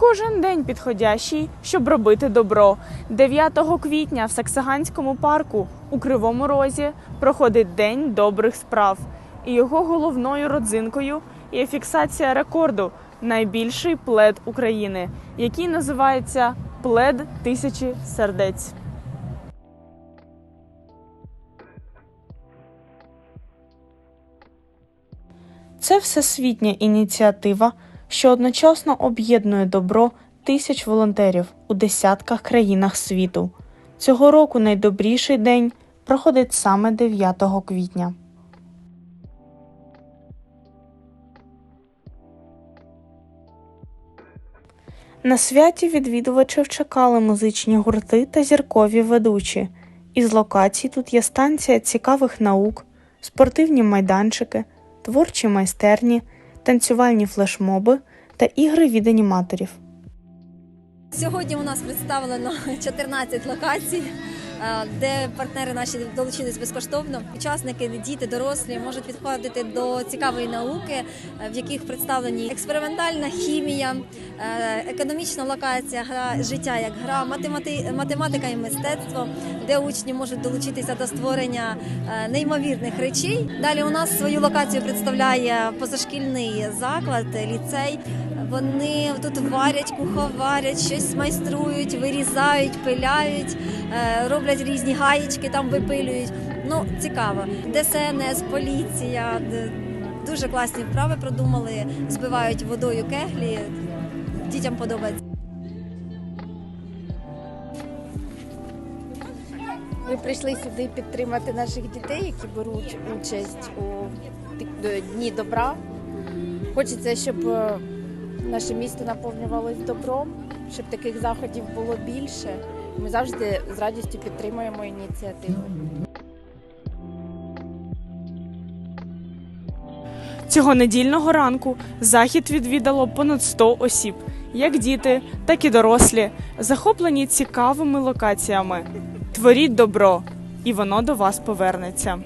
Кожен день підходящий, щоб робити добро. 9 квітня в Саксаганському парку у Кривому Розі проходить День добрих справ. І його головною родзинкою є фіксація рекорду найбільший плед України, який називається Плед тисячі сердець. Це всесвітня ініціатива, що одночасно об'єднує добро тисяч волонтерів у десятках країнах світу. Цього року найдобріший день проходить саме 9 квітня. На святі відвідувачів чекали музичні гурти та зіркові ведучі. Із локацій тут є станція цікавих наук, спортивні майданчики, творчі майстерні, танцювальні флешмоби та ігри від аніматорів. Сьогодні у нас представлено 14 локацій, де партнери наші долучились безкоштовно. Учасники, діти, дорослі можуть підходити до цікавої науки, е, в яких представлені експериментальна хімія, е, економічна локація, гра життя як гра, математи- математика і мистецтво, де учні можуть долучитися до створення е, неймовірних речей. Далі у нас свою локацію представляє позашкільний заклад, ліцей. Вони тут варять, куховарять, щось майструють, вирізають, пиляють, роблять різні гаєчки, там випилюють. Ну, цікаво. ДСНС, поліція. Дуже класні вправи продумали, збивають водою кеглі. Дітям подобається. Ми прийшли сюди підтримати наших дітей, які беруть участь у Дні добра. Хочеться, щоб е, наше місто наповнювалось добром, щоб таких заходів було більше. Ми завжди з радістю підтримуємо ініціативу. Цього недільного ранку захід відвідало понад 100 осіб, як діти, так і дорослі, захоплені цікавими локаціями. Творіть добро, і воно до вас повернеться.